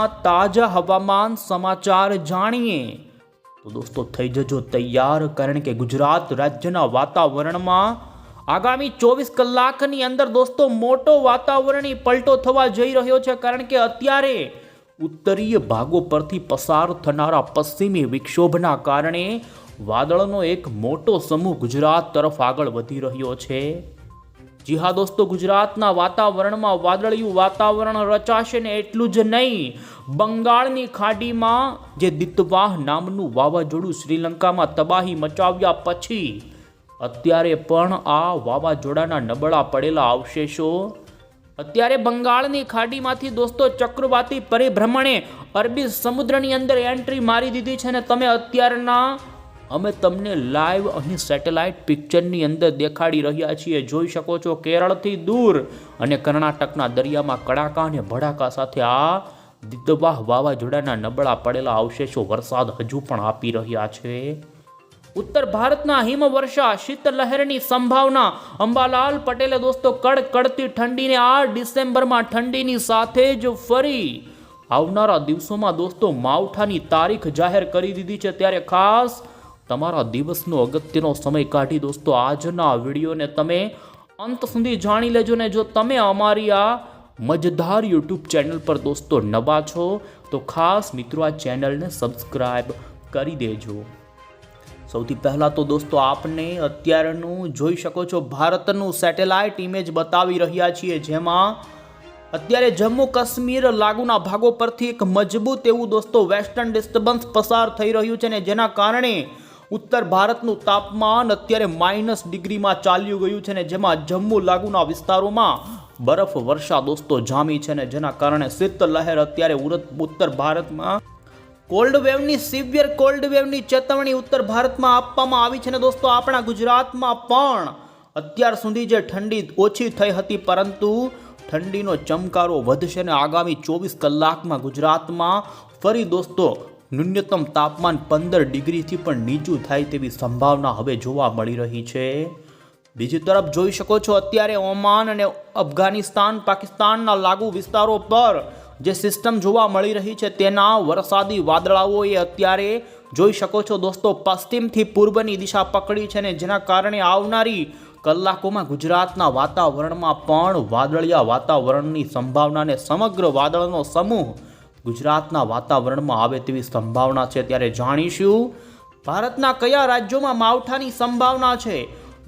તાજા હવામાન સમાચાર જાણીએ. તો દોસ્તો, થઈ જજો તૈયાર, કારણ કે ગુજરાત રાજ્યના વાતાવરણમાં આગામી ચોવીસ કલાકની અંદર દોસ્તો, મોટો વાતાવરણી પલટો થવા જઈ રહ્યો છે, કારણ કે અત્યારે ઉત્તરીય ભાગો પરથી પસાર થનારા પશ્ચિમી વિક્ષોભના કારણે વાદળનો એક મોટો સમૂહ ગુજરાત તરફ આગળ વધી રહ્યો છે. જી હા દોસ્તો, ગુજરાતના વાતાવરણમાં વાદળિયું વાતાવરણ રચાશે ને એટલું જ નહીં. બંગાળની ખાડીમાં જે દિતવાહ નામનું વાવાઝોડું શ્રીલંકામાં તબાહી મચાવ્યા પછી અત્યારે પણ આ વાવાઝોડાના નબળા પડેલા અવશેષો અત્યારે બંગાળની ખાડીમાંથી દોસ્તો, ચક્રવાતી પરિભ્રમણે અરબી સમુદ્રની અંદર એન્ટ્રી મારી દીધી છે ને તમે અત્યારના અમે તમને લાઈવ અહીં સેટેલાઇટ પિક્ચરની અંદર દેખાડી રહ્યા છીએ. જોઈ શકો છો કેરળથી દૂર અને કર્ણાટકના દરિયામાં કડાકા અને ભડાકા સાથે આ દિતવાહ વાવાઝોડાના નબળા પડેલા અવશેષો વરસાદ હજુ પણ આપી રહ્યા છે. ઉત્તર ભારતના હિમવર્ષા, શીતલહેરની સંભાવના. અંબાલાલ પટેલે દોસ્તો કડકડતી ઠંડીને આ ડિસેમ્બરમાં ઠંડીની સાથે જ ફરી આવનારા દિવસોમાં દોસ્તો માવઠાની તારીખ જાહેર કરી દીધી છે. ત્યારે ખાસ તમારા દિવસનો અગત્યનો સમય કાઢી દોસ્તો, આજના વિડીયોને તમે અંત સુધી જાણી લેજો ને જો તમે અમારી આ મજધાર યુટ્યુબ ચેનલ પર દોસ્તો નવા છો, તો ખાસ મિત્રો આ ચેનલને સબસ્ક્રાઈબ કરી દેજો. સૌથી પહેલાં તો દોસ્તો, આપને અત્યારનું જોઈ શકો છો, ભારતનું સેટેલાઇટ ઇમેજ બતાવી રહ્યા છીએ, જેમાં અત્યારે જમ્મુ કાશ્મીર લાગુના ભાગો પરથી એક મજબૂત એવું દોસ્તો, વેસ્ટર્ન ડિસ્ટર્બન્સ પસાર થઈ રહ્યું છે ને જેના કારણે ઉત્તર ભારતનું તાપમાન અત્યારે માઇનસ ડિગ્રીમાં ચાલ્યું ગયું છે ને જેમાં જમ્મુ લાગુના વિસ્તારોમાં બરફ વર્ષા દોસ્તો જામી છે ને જેના કારણે શીત લહેર અત્યારે ઉત્તર ભારતમાં કોલ્ડ વેવની સિવિયર કોલ્ડ વેવની ચેતવણી ઉત્તર ભારતમાં આપવામાં આવી છે ને દોસ્તો આપણા ગુજરાતમાં પણ અત્યાર સુધી જે ઠંડી ઓછી થઈ હતી પરંતુ ઠંડીનો ચમકારો વધશે ને આગામી ચોવીસ કલાકમાં ગુજરાતમાં ફરી દોસ્તો ન્યૂનતમ તાપમાન પંદર ડિગ્રીથી પણ નીચું થાય તેવી સંભાવના હવે જોવા મળી રહી છે. બીજી તરફ જોઈ શકો છો, અત્યારે ઓમાન અને અફઘાનિસ્તાન પાકિસ્તાનના લાગુ વિસ્તારો પર જે સિસ્ટમ જોવા મળી રહી છે તેના વરસાદી વાદળાઓએ અત્યારે જોઈ શકો છો દોસ્તો, પશ્ચિમથી પૂર્વની દિશા પકડી છે ને જેના કારણે આવનારી કલાકોમાં ગુજરાતના વાતાવરણમાં પણ વાદળિયા વાતાવરણની સંભાવનાને સમગ્ર વાદળનો સમૂહ ગુજરાતના વાતાવરણમાં આવે તેવી સંભાવના છે ત્યારે જાણીશું, ભારતના કયા રાજ્યોમાં માવઠાની સંભાવના છે?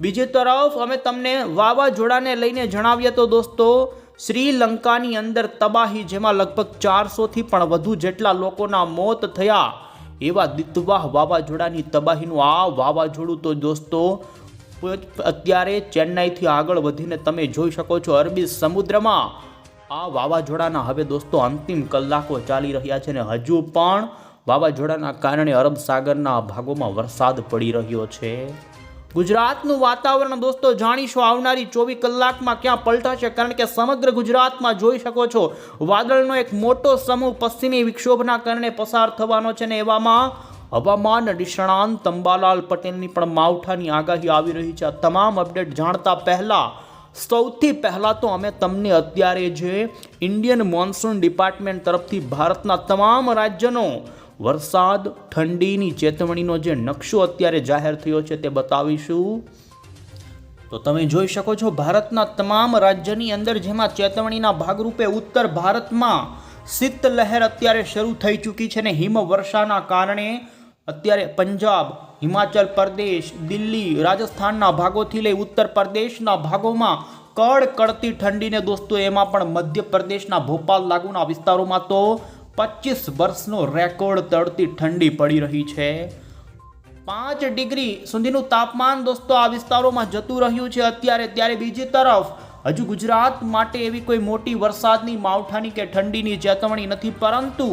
બીજી તરફ અમે તમને વાવાઝોડાને લઈને જણાવીએ તો દોસ્તો, શ્રીલંકાની અંદર તબાહી, જેમાં લગભગ ચારસોથી પણ વધુ જેટલા લોકોના મોત થયા. એવા દિતવાહ વાવાઝોડાની તબાહીનું આ વાવાઝોડું તો દોસ્તો, અત્યારે ચેન્નાઈથી આગળ વધીને તમે જોઈ શકો છો અરબી સમુદ્રમાં. આ વાવાઝોડાના હવે દોસ્તો અંતિમ કલાકો ચાલી રહ્યા છે ને હજુ પણ વાવાઝોડાના કારણે અરબ સાગરના ભાગોમાં વરસાદ પડી રહ્યો છે. ગુજરાતનું વાતાવરણ દોસ્તો જાણીશું, આવનારી ચોવીસ કલાકમાં ક્યાં પલટાશે કારણ કે સમગ્ર ગુજરાતમાં જોઈ શકો છો, વાદળનો એક મોટો સમૂહ પશ્ચિમી વિક્ષોભના કારણે પસાર થવાનો છે ને એવામાં હવામાન નિષ્ણાંત અંબાલાલ પટેલની પણ માવઠાની આગાહી આવી રહી છે. તમામ અપડેટ જાણતા પહેલા સૌથી પહેલાં તો અમે તમને અત્યારે જે ઇન્ડિયન મોન્સૂન ડિપાર્ટમેન્ટ તરફથી ભારતના તમામ રાજ્યનો વરસાદ, ઠંડીની ચેતવણીનો જે નકશો અત્યારે જાહેર થયો છે તે બતાવીશું. તો તમે જોઈ શકો છો ભારતના તમામ રાજ્યની અંદર જેમાં ચેતવણીના ભાગરૂપે ઉત્તર ભારતમાં શીત લહેર અત્યારે શરૂ થઈ ચૂકી છે ને હિમવર્ષાના કારણે અત્યારે પંજાબ હિમાચલ પ્રદેશ, દિલ્હી, રાજસ્થાનના ભાગોથી લઈ ઉત્તર પ્રદેશના ભાગોમાં કડકડતી ઠંડીને દોસ્તો, એમાં પણ મધ્યપ્રદેશના ભોપાલ લાગુના વિસ્તારોમાં તો પચીસ વર્ષનો રેકોર્ડ તળતી ઠંડી પડી રહી છે. પાંચ ડિગ્રી સુધીનું તાપમાન દોસ્તો, આ વિસ્તારોમાં જતું રહ્યું છે. અત્યારે ત્યારે બીજી તરફ, હજુ ગુજરાત માટે એવી કોઈ મોટી વરસાદની, માવઠાની કે ઠંડીની ચેતવણી નથી, પરંતુ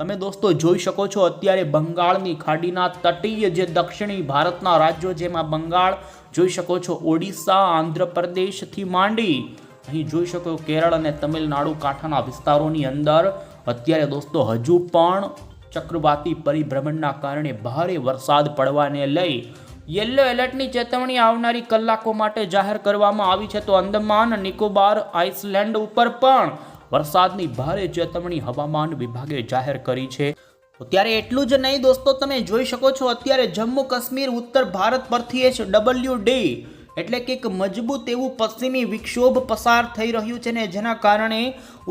તમે દોસ્તો જોઈ શકો છો અત્યારે બંગાળની ખાડીના તટીય જે દક્ષિણી ભારતના રાજ્યો જેમાં બંગાળ જોઈ શકો છો ઓડિશા, આંધ્રપ્રદેશથી માંડી. અહીં જોઈ શકો કેરળ અને તમિલનાડુ કાંઠાના વિસ્તારોની અંદર. અત્યારે દોસ્તો હજુ પણ ચક્રવાતી પરિભ્રમણના કારણે ભારે વરસાદ પડવાને લઈ યલો એલર્ટની ચેતવણી આવનારી કલાકો માટે જાહેર કરવામાં આવી છે. તો અંદમાન, નિકોબાર, આઇસલેન્ડ ઉપર પણ વરસાદની ભારે ચેતવણી હવામાન વિભાગે જાહેર કરી છે. ત્યારે એટલું જ નહીં દોસ્તો, તમે જોઈ શકો છો અત્યારે જમ્મુ કાશ્મીર, ઉત્તર ભારત પરથી એચ ડબલ્યુ ડી એટલે કે એક મજબૂત એવું પશ્ચિમી વિક્ષોભ પસાર થઈ રહ્યું છે ને જેના કારણે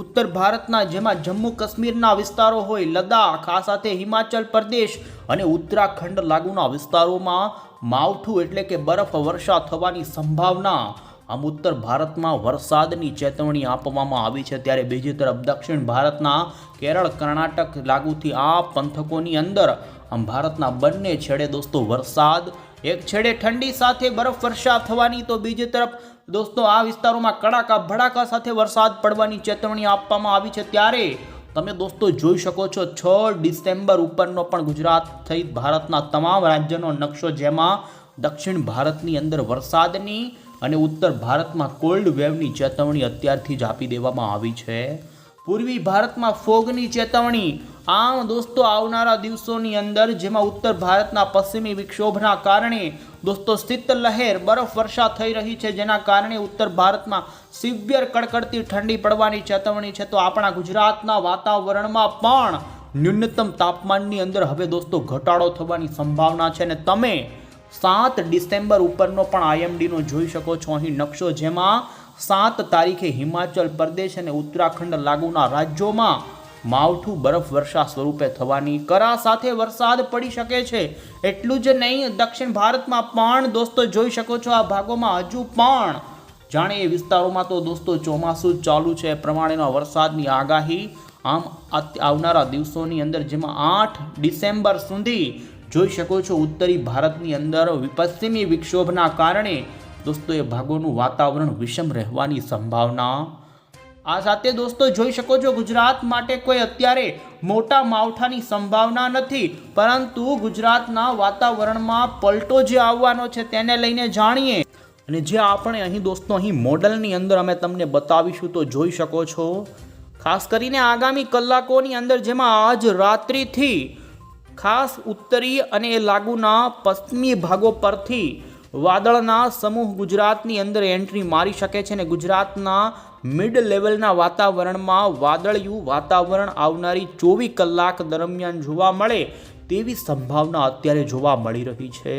ઉત્તર ભારતના, જેમાં જમ્મુ કાશ્મીરના વિસ્તારો હોય, લદ્દાખ, આ સાથે હિમાચલ પ્રદેશ અને ઉત્તરાખંડ લાગુના વિસ્તારોમાં માવઠું એટલે કે બરફ વર્ષા થવાની સંભાવના આમ ઉત્તર ભારતમાં વરસાદની ચેતવણી આપવામાં આવી છે. ત્યારે બીજી તરફ દક્ષિણ ભારતના કેરળ, કર્ણાટક લાગુથી આ પંથકોની અંદર આમ ભારતના બંને છેડે દોસ્તો વરસાદ, એક છેડે ઠંડી સાથે બરફવર્ષા થવાની, તો બીજી તરફ દોસ્તો આ વિસ્તારોમાં કડાકા ભડાકા સાથે વરસાદ પડવાની ચેતવણી આપવામાં આવી છે. ત્યારે તમે દોસ્તો જોઈ શકો છો, છ ડિસેમ્બર ઉપરનો પણ ગુજરાત સહિત ભારતના તમામ રાજ્યનો નકશો, જેમાં દક્ષિણ ભારતની અંદર વરસાદની અને ઉત્તર ભારતમાં કોલ્ડ વેવની ચેતવણી અત્યારથી જ આપી દેવામાં આવી છે. પૂર્વી ભારતમાં ફોગની ચેતવણી. આમ દોસ્તો, આવનારા દિવસોની અંદર જેમાં ઉત્તર ભારતના પશ્ચિમી વિક્ષોભના કારણે દોસ્તો શીતલહેર બરફ વર્ષા થઈ રહી છે, જેના કારણે ઉત્તર ભારતમાં સિવિયર કડકડતી ઠંડી પડવાની ચેતવણી છે. તો આપણા ગુજરાતના વાતાવરણમાં પણ ન્યૂનતમ તાપમાનની અંદર હવે દોસ્તો ઘટાડો થવાની સંભાવના છે અને તમે સાત ડિસેમ્બર ઉપરનો પણ આઈએમડીનો જોઈ શકો છો અહીં નકશો જેમાં સાત તારીખે હિમાચલ પ્રદેશ અને ઉત્તરાખંડ લાગુના રાજ્યોમાં માવઠું બરફ વર્ષા સ્વરૂપે થવાની કરા સાથે વરસાદ પડી શકે છે. એટલું જ નહીં, દક્ષિણ ભારતમાં પણ દોસ્તો જોઈ શકો છો આ ભાગોમાં હજુ પણ. જાણે એ વિસ્તારોમાં તો દોસ્તો ચોમાસું ચાલુ છે. પ્રમાણેના વરસાદની આગાહી આમ આવનારા દિવસોની અંદર જેમાં આઠ ડિસેમ્બર સુધી જોઈ શકો છો ઉત્તરી ભારતની અંદર પશ્ચિમી વિક્ષોભના કારણે દોસ્તો એ ભાગોનું વાતાવરણ વિષમ રહેવાની સંભાવના. આ સાથે દોસ્તો જોઈ શકો છો ગુજરાત માટે કોઈ અત્યારે મોટા માવઠાની સંભાવના નથી, પરંતુ ગુજરાતના વાતાવરણમાં પલટો જે આવવાનો છે તેને લઈને જાણીએ. અને જે આપણે અહીં દોસ્તો અહીં મોડલની અંદર અમે તમને બતાવીશું તો જોઈ શકો છો. ખાસ કરીને આગામી કલાકોની અંદર જેમાં આજ રાત્રિથી ખાસ ઉત્તરી અને લાગુના પશ્ચિમી ભાગો પરથી વાદળના સમૂહ ગુજરાતની અંદર એન્ટ્રી મારી શકે છે અને ગુજરાતના મિડ લેવલના વાતાવરણમાં વાદળિયું વાતાવરણ આવનારી ચોવીસ કલાક દરમિયાન જોવા મળે તેવી સંભાવના અત્યારે જોવા મળી રહી છે.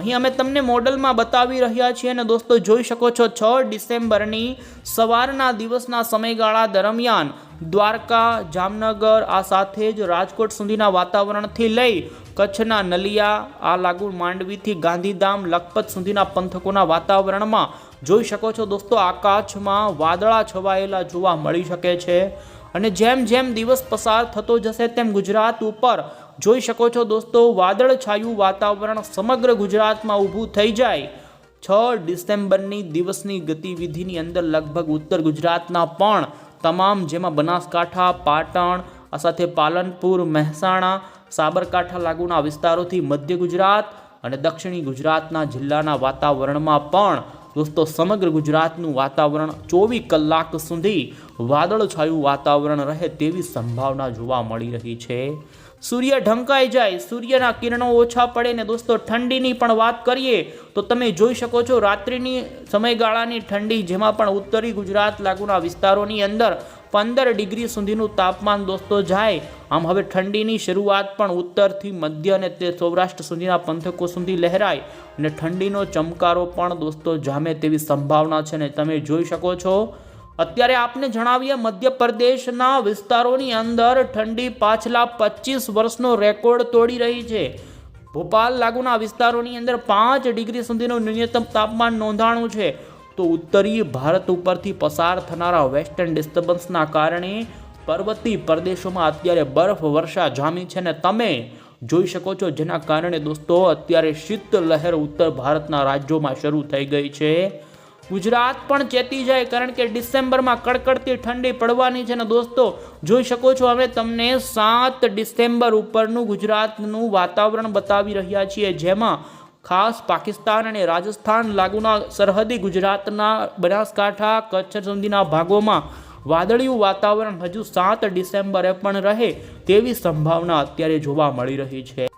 અહીં અમે તમને મોડલમાં બતાવી રહ્યા છીએ અને દોસ્તો જોઈ શકો છો છ ડિસેમ્બરની સવારના દિવસના સમયગાળા દરમિયાન દ્વારકા, જામનગર, આ સાથે જ રાજકોટ સુધીના વાતાવરણથી લઈ કચ્છના નલિયા, આ લાગુ માંડવીથી ગાંધીધામ, લખપત સુધીના પંથકોના વાતાવરણમાં જોઈ શકો છો દોસ્તો આકાશમાં વાદળા છવાયેલા જોવા મળી શકે છે. અને જેમ જેમ દિવસ પસાર થતો જશે તેમ ગુજરાત ઉપર જોઈ શકો છો દોસ્તો, વાદળછાયું વાતાવરણ સમગ્ર ગુજરાતમાં ઊભું થઈ જાય. છ ડિસેમ્બરની દિવસની ગતિવિધિની અંદર લગભગ ઉત્તર ગુજરાતના પણ તમામ જેમાં બનાસકાંઠા, પાટણ, આ સાથે પાલનપુર, મહેસાણા, સાબરકાંઠા લાગુના વિસ્તારોથી મધ્ય ગુજરાત અને દક્ષિણી ગુજરાતના જિલ્લાના વાતાવરણમાં પણ દોસ્તો સમગ્ર ગુજરાતનું વાતાવરણ ચોવીસ કલાક સુધી વાદળછાયું વાતાવરણ રહે તેવી સંભાવના જોવા મળી રહી છે. સૂર્ય ઢંકાઈ જાય, સૂર્યના કિરણો ઓછા પડે ને દોસ્તો ઠંડીની પણ વાત કરીએ, તો તમે જોઈ શકો છો રાત્રિની સમયગાળાની ઠંડી જેમાં પણ ઉત્તરી ગુજરાત લાગુના વિસ્તારોની અંદર પંદર ડિગ્રી સુધીનું તાપમાન દોસ્તો જાય. આમ હવે ઠંડીની શરૂઆત પણ ઉત્તરથી મધ્ય અને તે સૌરાષ્ટ્ર સુધીના પંથકો સુધી લહેરાય અને ઠંડીનો ચમકારો પણ દોસ્તો જામે તેવી સંભાવના છે ને તમે જોઈ શકો છો. અત્યારે આપને જણાવીએ, મધ્યપ્રદેશના વિસ્તારોની અંદર ઠંડી પાછલા પચીસ વર્ષનો રેકોર્ડ તોડી રહી છે. ભોપાલ લાગુના વિસ્તારોની અંદર પાંચ ડિગ્રી સુધીનું ન્યૂનતમ તાપમાન નોંધાણું છે. તો ઉત્તરીય ભારત ઉપરથી પસાર થનારા વેસ્ટર્ન ડિસ્ટર્બન્સના કારણે પર્વતીય પ્રદેશોમાં અત્યારે બરફ વર્ષા જામી છે ને તમે જોઈ શકો છો જેના કારણે દોસ્તો, અત્યારે શીત લહેર ઉત્તર ભારતના રાજ્યોમાં શરૂ થઈ ગઈ છે. ગુજરાત પણ ચેતી જાય, કારણ કે ડિસેમ્બરમાં કડકડતી ઠંડી પડવાની છે. ને દોસ્તો, જોઈ શકો છો, અમે તમને સાત ડિસેમ્બર ઉપરનું ગુજરાતનું વાતાવરણ બતાવી રહ્યા છીએ, જેમાં ખાસ પાકિસ્તાન અને રાજસ્થાન લાગુના સરહદી ગુજરાતના બનાસકાંઠા, કચ્છ સુધીના ભાગોમાં વાદળિયું વાતાવરણ હજુ સાત ડિસેમ્બરે પણ રહે તેવી સંભાવના અત્યારે જોવા મળી રહી છે.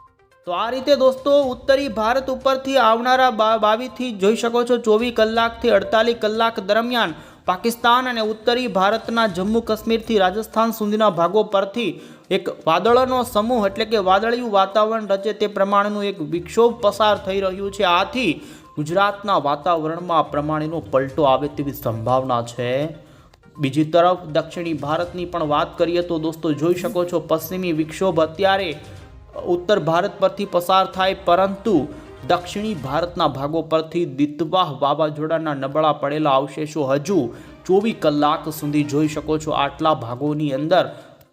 તો આ રીતે દોસ્તો ઉત્તરી ભારત ઉપરથી આવનારા બા, બાવીસથી જોઈ શકો છો, ચોવીસ કલાકથી અડતાલીસ કલાક દરમિયાન પાકિસ્તાન અને ઉત્તરી ભારતના જમ્મુ કાશ્મીરથી રાજસ્થાન સુધીના ભાગો પરથી એક વાદળોનો સમૂહ એટલે કે વાદળિયું વાતાવરણ રચે તે પ્રમાણેનું એક વિક્ષોભ પસાર થઈ રહ્યું છે. આથી ગુજરાતના વાતાવરણમાં આ પ્રમાણેનો પલટો આવે તેવી સંભાવના છે. બીજી તરફ દક્ષિણી ભારતની પણ વાત કરીએ તો દોસ્તો જોઈ શકો છો, પશ્ચિમી વિક્ષોભ અત્યારે ઉત્તર ભારત પરથી પસાર થાય, પરંતુ દક્ષિણી ભારતના ભાગો પરથી દિતવાહ વાવાઝોડાના નબળા પડેલા અવશેષો હજુ ચોવીસ કલાક સુધી જોઈ શકો છો. આટલા ભાગોની અંદર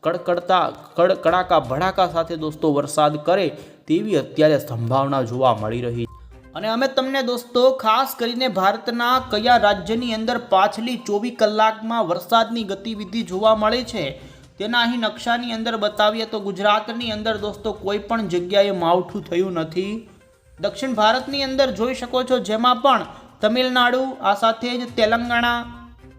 કડકડતા, કડકડાકા ભડાકા સાથે દોસ્તો વરસાદ કરે તેવી અત્યારે સંભાવના જોવા મળી રહી અને અમે તમને દોસ્તો, ખાસ કરીને ભારતના કયા રાજ્યની અંદર પાછલી ચોવીસ કલાકમાં વરસાદની ગતિવિધિ જોવા મળે છે? તેના અહીં નકશાની અંદર બતાવીએ તો ગુજરાતની અંદર દોસ્તો કોઈ પણ જગ્યાએ માવઠું થયું નથી. દક્ષિણ ભારતની અંદર જોઈ શકો છો જેમાં પણ તમિલનાડુ, આ સાથે જ તેલંગાણા,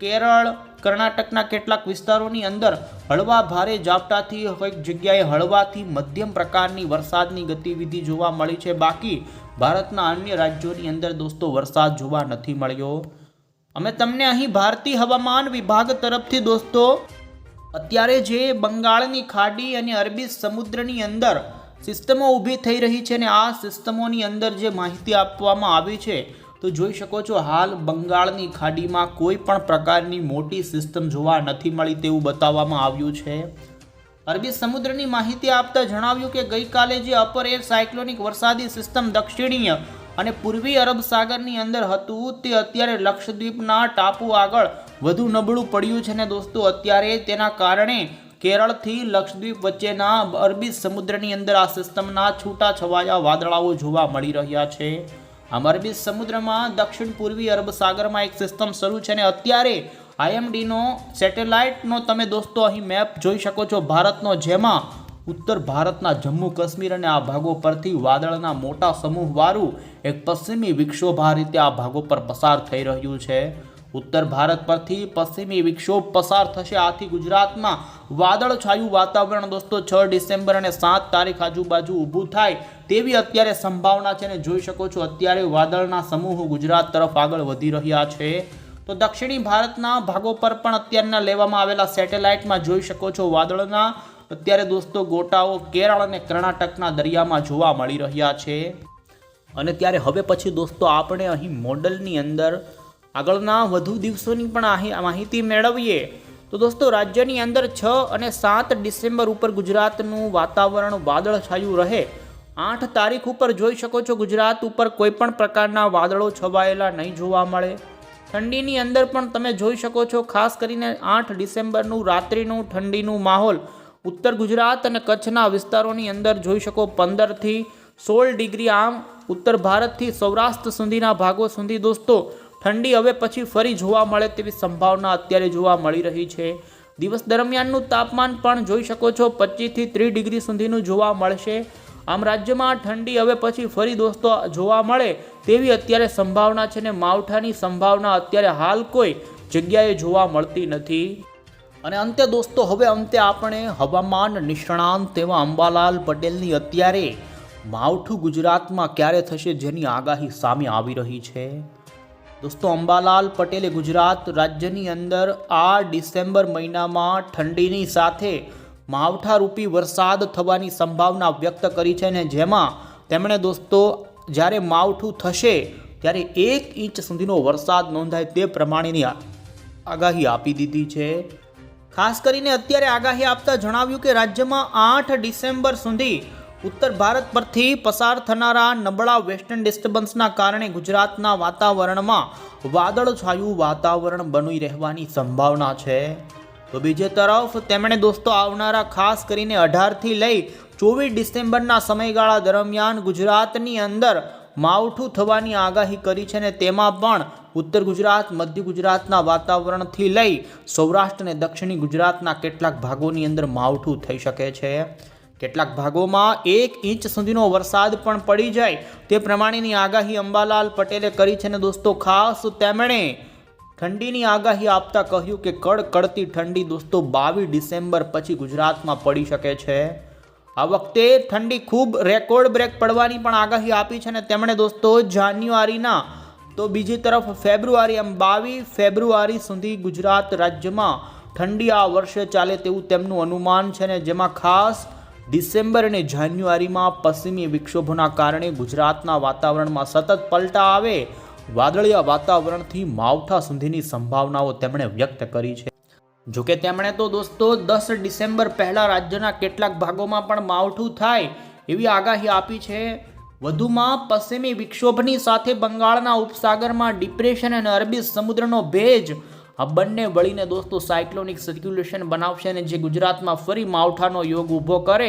કેરળ, કર્ણાટકના કેટલાક વિસ્તારોની અંદર હળવા ભારે ઝાપટાથી કોઈક જગ્યાએ હળવાથી મધ્યમ પ્રકારની વરસાદની ગતિવિધિ જોવા મળી છે. બાકી ભારતના અન્ય રાજ્યોની અંદર દોસ્તો વરસાદ જોવા નથી મળ્યો. અમે તમને અહીં ભારતીય હવામાન વિભાગ તરફથી દોસ્તો અત્યારે જે બંગાળની ખાડી અને અરબી સમુદ્રની અંદર સિસ્ટમો ઊભી થઈ રહી છે અને આ સિસ્ટમોની અંદર જે માહિતી આપવામાં આવી છે, તો જોઈ શકો છો હાલ બંગાળની ખાડીમાં કોઈ પણ પ્રકારની મોટી સિસ્ટમ જોવા નથી મળી તેવું બતાવવામાં આવ્યું છે. અરબી સમુદ્રની માહિતી આપતા જણાવ્યું કે ગઈકાલે જે અપર એર સાયક્લોનિક વરસાદી સિસ્ટમ દક્ષિણીય અને પૂર્વી અરબ સાગરની અંદર હતું, તે અત્યારે લક્ષદ્વીપના ટાપુ આગળ વધુ નબળું પડ્યું છે ને દોસ્તો, અત્યારે તેના કારણે કેરળથી લક્ષદ્વીપ વચ્ચેના અરબી સમુદ્રની અંદર આ સિસ્ટમના છૂટા છવાયા વાદળાઓ જોવા મળી રહ્યા છે. આમ અરબી સમુદ્રમાં દક્ષિણ પૂર્વી અરબ સાગરમાં એક સિસ્ટમ શરૂ છે ને અત્યારે આઈએમડીનો સેટેલાઇટનો તમે દોસ્તો અહીં મેપ જોઈ શકો છો, ભારતનો જેમાં ઉત્તર ભારતના જમ્મુ કાશ્મીર અને આ ભાગો પરથી વાદળના મોટા સમૂહવાળું એક પશ્ચિમી વિક્ષોભ રીતે આ ભાગો પર પસાર થઈ રહ્યું છે. ઉત્તર ભારત પરથી પશ્ચિમી વિક્ષોભ પસાર થશે. આથી ગુજરાતમાં વાદળ છાયું વાતાવરણ. દોસ્તો, છ ડિસેમ્બર અને સાત તારીખ આજુબાજુ ઊભું થાય તેવી અત્યારે સંભાવના છે અને જોઈ શકો છો અત્યારે વાદળના સમૂહ ગુજરાત તરફ આગળ વધી રહ્યા છે. તો દક્ષિણી ભારતના ભાગો પર પણ અત્યારના લેવામાં આવેલા સેટેલાઇટમાં જોઈ શકો છો વાદળના. અત્યારે દોસ્તો, ગોટાઓ, કેરળ અને કર્ણાટકના દરિયામાં જોવા મળી રહ્યા છે. અને ત્યારે હવે પછી દોસ્તો, આપણે અહીં મોડલની અંદર આગળના વધુ દિવસોની પણ માહિતી મેળવીએ. તો દોસ્તો, રાજ્યની અંદર છ અને સાત ડિસેમ્બર ઉપર ગુજરાતનું વાતાવરણ વાદળછાયું રહે. આઠ તારીખ ઉપર જોઈ શકો છો ગુજરાત ઉપર કોઈ પણ પ્રકારના વાદળો છવાયેલા નહીં જોવા મળે. ઠંડીની અંદર પણ તમે જોઈ શકો છો ખાસ કરીને આઠ ડિસેમ્બરનું રાત્રિનું ઠંડીનું માહોલ. ઉત્તર ગુજરાત અને કચ્છના વિસ્તારોની અંદર જોઈ શકો પંદરથી સોળ ડિગ્રી આમ. ઉત્તર ભારતથી સૌરાષ્ટ્ર સુધીના ભાગો સુધી દોસ્તો ઠંડી હવે પછી ફરી જોવા મળે તેવી સંભાવના અત્યારે જોવા મળી રહી છે. દિવસ દરમિયાનનું તાપમાન પણ જોઈ શકો છો પચીસથી ત્રીસ ડિગ્રી સુધીનું જોવા મળશે. આમ રાજ્યમાં ઠંડી હવે પછી ફરી દોસ્તો જોવા મળે તેવી અત્યારે સંભાવના છે ને માવઠાની સંભાવના અત્યારે હાલ કોઈ જગ્યાએ જોવા મળતી નથી. અને અંતે દોસ્તો હવે અંતે આપણે હવામાન નિષ્ણાંત એવા અંબાલાલ પટેલની અત્યારે માવઠું ગુજરાતમાં ક્યારે થશે જેની આગાહી સામે આવી રહી છે? દોસ્તો અંબાલાલ પટેલે ગુજરાત રાજ્યની અંદર આ ડિસેમ્બર મહિનામાં ઠંડીની સાથે માવઠારૂપી વરસાદ થવાની સંભાવના વ્યક્ત કરી છે ને જેમાં તેમણે દોસ્તો જ્યારે માવઠું થશે ત્યારે એક ઇંચ સુધીનો વરસાદ નોંધાય તે પ્રમાણેની આગાહી આપી દીધી છે. ખાસ કરીને અત્યારે આગાહી આપતા જણાવ્યું કે રાજ્યમાં આઠ ડિસેમ્બર સુધી ઉત્તર ભારત પરથી પસાર થનારા નબળા વેસ્ટર્ન ડિસ્ટર્બન્સના કારણે ગુજરાતના વાતાવરણમાં વાદળછાયું વાતાવરણ બની રહેવાની સંભાવના છે. તો બીજી તરફ તેમણે દોસ્તો આવનારા ખાસ કરીને અઢારથી લઈ ચોવીસ ડિસેમ્બરના સમયગાળા દરમિયાન ગુજરાતની અંદર માવઠું થવાની આગાહી કરી છે ને તેમાં પણ ઉત્તર ગુજરાત, મધ્ય ગુજરાતના વાતાવરણથી લઈ સૌરાષ્ટ્ર અને દક્ષિણી ગુજરાતના કેટલાક ભાગોની અંદર માવઠું થઈ શકે છે. કેટલાક ભાગોમાં એક ઇંચ સુધીનો વરસાદ પણ પડી જાય. તે પ્રમાણેની આગાહી અંબાલાલ પટેલે કરી છે ને દોસ્તો, ખાસ તેમણે ઠંડીની આગાહી આપતા કહ્યું કે કડકડતી ઠંડી દોસ્તો બાવીસ ડિસેમ્બર પછી ગુજરાતમાં પડી શકે છે. આ વખતે ઠંડી ખૂબ રેકોર્ડ બ્રેક પડવાની પણ આગાહી આપી છે ને તેમણે દોસ્તો જાન્યુઆરીના, તો બીજી તરફ ફેબ્રુઆરી આમ બાવીસ ફેબ્રુઆરી સુધી ગુજરાત રાજ્યમાં ઠંડી આ વર્ષે ચાલે તેવું તેમનું અનુમાન છે ને જેમાં ખાસ ડિસેમ્બર અને જાન્યુઆરીમાં પશ્ચિમી વિક્ષોભોના કારણે ગુજરાતના વાતાવરણમાં સતત પલટા આવે, વાદળિયા વાતાવરણથી માવઠા સુધીની સંભાવનાઓ તેમણે વ્યક્ત કરી છે. જોકે તેમણે તો દોસ્તો દસ ડિસેમ્બર પહેલાં રાજ્યના કેટલાક ભાગોમાં પણ માવઠું થાય એવી આગાહી આપી છે. વધુમાં પશ્ચિમી વિક્ષોભની સાથે બંગાળના ઉપસાગરમાં ડિપ્રેશન અને અરબી સમુદ્રનો ભેજ આ બંને વળીને દોસ્તો સાયક્લોનિક સર્ક્યુલેશન બનાવશે અને જે ગુજરાતમાં ફરી માવઠાનો યોગ ઊભો કરે,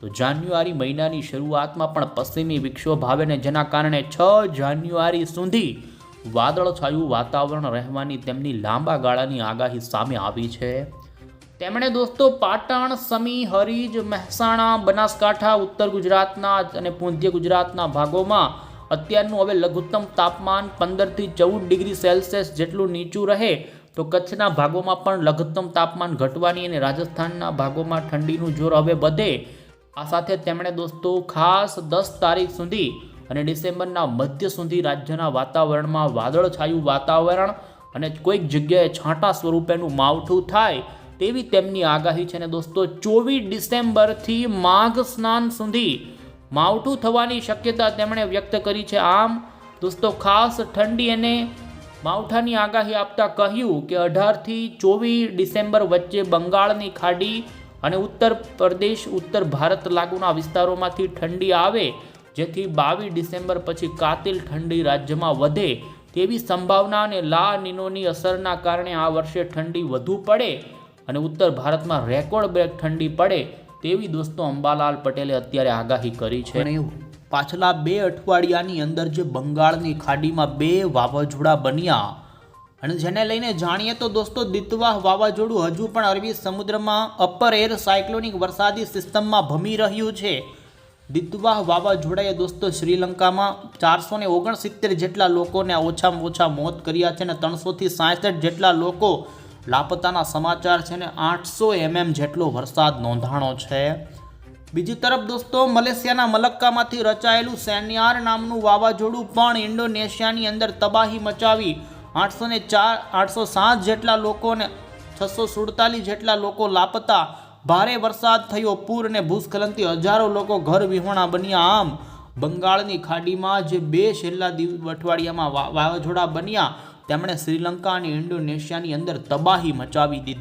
તો જાન્યુઆરી મહિનાની શરૂઆતમાં પણ પશ્ચિમી વિક્ષોભ આવે ને જેના કારણે છ જાન્યુઆરી સુધી વાદળછાયું વાતાવરણ રહેવાની તેમની લાંબા ગાળાની આગાહી સામે આવી છે. તેમણે દોસ્તો પાટણ, સમી, હરીજ, મહેસાણા, બનાસકાંઠા, ઉત્તર ગુજરાતના અને પૂંધ્ય ગુજરાતના ભાગોમાં અત્યારનું હવે લઘુત્તમ તાપમાન પંદરથી ચૌદ ડિગ્રી સેલ્સિયસ જેટલું નીચું રહે તો કચ્છના ભાગોમાં પણ લઘુત્તમ તાપમાન ઘટવાની અને રાજસ્થાનના ભાગોમાં ઠંડીનું જોર હવે વધે. આ સાથે તેમણે દોસ્તો ખાસ દસ તારીખ સુધી અને ડિસેમ્બરના મધ્ય સુધી રાજ્યના વાતાવરણમાં વાદળછાયું વાતાવરણ અને કોઈક જગ્યાએ છાંટા સ્વરૂપેનું માવઠું થાય તેવી તેમની આગાહી છે. ને દોસ્તો, ચોવીસ ડિસેમ્બરથી માઘ સ્નાન સુધી માવઠું થવાની શક્યતા તેમણે વ્યક્ત કરી છે. આમ, દોસ્તો, ખાસ ઠંડી અને માવઠાની આગાહી આપતા કહ્યું કે અઢારથી ચોવીસ ડિસેમ્બર વચ્ચે બંગાળની ખાડી અને ઉત્તર પ્રદેશ, ઉત્તર ભારત લાગુના વિસ્તારોમાંથી ઠંડી આવે, જેથી બાવીસ ડિસેમ્બર પછી કાતિલ ઠંડી રાજ્યમાં વધે તેવી સંભાવના અને લા નિનોની અસરના કારણે આ વર્ષે ઠંડી વધુ પડે અને ઉત્તર ભારતમાં રેકોર્ડ બ્રેક ઠંડી પડે તેવી દોસ્તો અંબાલાલ પટેલે અત્યારે આગાહી કરી છે. પાછલા બે અઠવાડિયાની અંદર જે બંગાળની ખાડીમાં બે વાવાઝોડા બન્યા, અને જેને લઈને જાણીએ તો દોસ્તો દિતવાહ વાવાઝોડું હજુ પણ અરબી સમુદ્રમાં અપર એર સાયક્લોનિક વરસાદી સિસ્ટમમાં ભમી રહ્યું છે. દિતવાહ વાવાઝોડાએ દોસ્તો શ્રીલંકામાં ચારસો ને ઓગણસિત્તેર જેટલા લોકોને ઓછામાં ઓછા મોત કર્યા છે અને ત્રણસોથી સાસઠ જેટલા લોકો લાપતાના સમાચાર છે ને આઠસો એમએમ જેટલો વરસાદ નોંધાણો છે. બીજી તરફ દોસ્તો, મલેશિયાના મલક્કામાંથી રચાયેલું સેન્યાર નામનું વાવાઝોડું પણ ઇન્ડોનેશિયાની અંદર તબાહી મચાવી આઠસો ને ચાર, આઠસો સાત જેટલા લોકોને, છસો સુડતાલીસ જેટલા લોકો લાપતા ભારે વરસાદ થયો. પૂર અને ભૂસ્ખલનથી હજારો લોકો ઘર વિહોણા બન્યા. આમ બંગાળની ખાડીમાં જે બે છેલ્લા દિવસ અઠવાડિયામાં વાવાઝોડા બન્યા તેમણે શ્રીલંકા અને ઇન્ડોનેશિયાની અંદર તબાહી મચાવી દીધી.